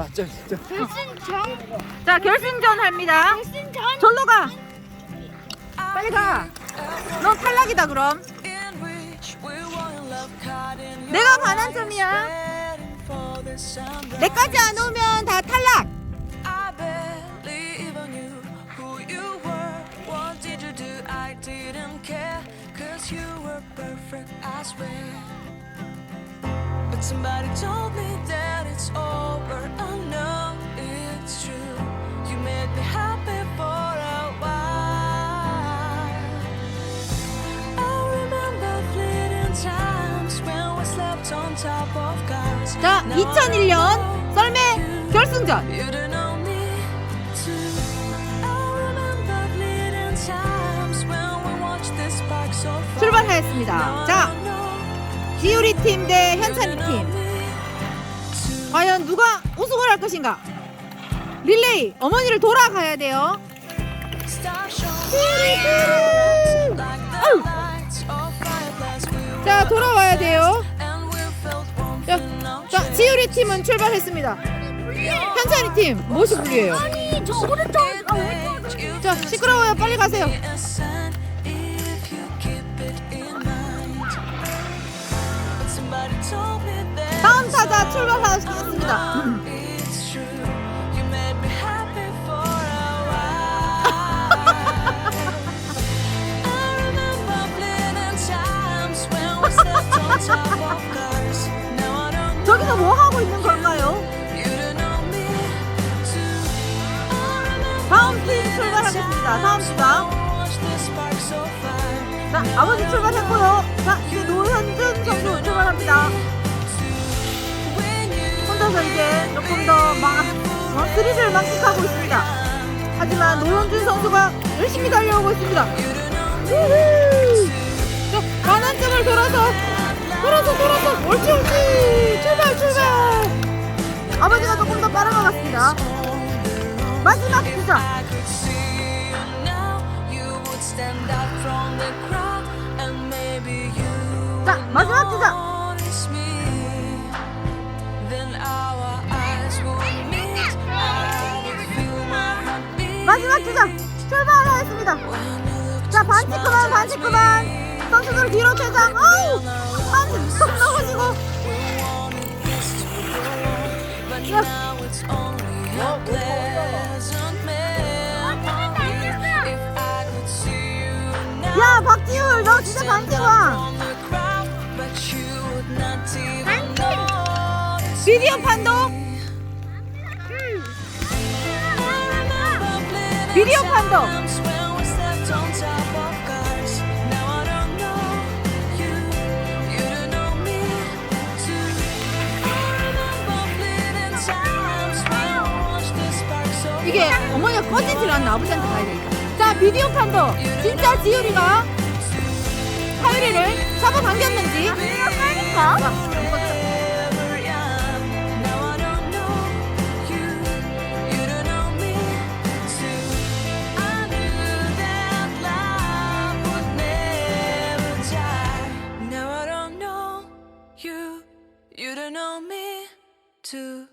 아, 저 진짜. 결승전 자 결승전 합니다. 결승전 절로 가. 빨리 가. 너 탈락이다 그럼. 내가 반환점이야. 내까지 안 오면 다 탈락. 자 Now I 2001년 썰매 결승전. 출발하였습니다. 자 지우리 팀 대 현찬이 팀. 과연 누가 우승을 할 것인가? 릴레이 어머니를 돌아가야 돼요. 팀은 출발했습니다. 현찬이 팀 무엇이 불리해요? 아니 저 오른쪽 아왜 자 시끄러워요 빨리 가세요. 다음 타자 출발하겠습니다. 출발하겠습니다. 다음 far. 자 아버지 출발했고요. 자 이제 노현준 선수 출발합니다. 혼자서 이제 조금 더 막 어, 스릴을 만끽하고 있습니다. 하지만 노현준 선수가 열심히 달려오고 있습니다. 우후! 자, 반환점을 돌아서 돌아서 돌아서 옳지 옳지 출발 출발 아버지가 조금 더 빠른 것 같습니다. 마지막 주자 자 마지막 주자. 마지막 주자 출발하겠습니다. 자 반칙 그만 반칙 그만 선수들 뒤로 퇴장 아우 안속 넘어지고 we remember fleeting times when we watched the spark so 이게 어머니가 꺼지질 않나 아버지한테 가야 되니까 자 비디오 판독 진짜 지율이가 하율이를 잡아당겼는지 하니까 Wherever I am. Now I don't know you, you don't know me too. I knew that love would never die. Now I don't know you, you don't know me too.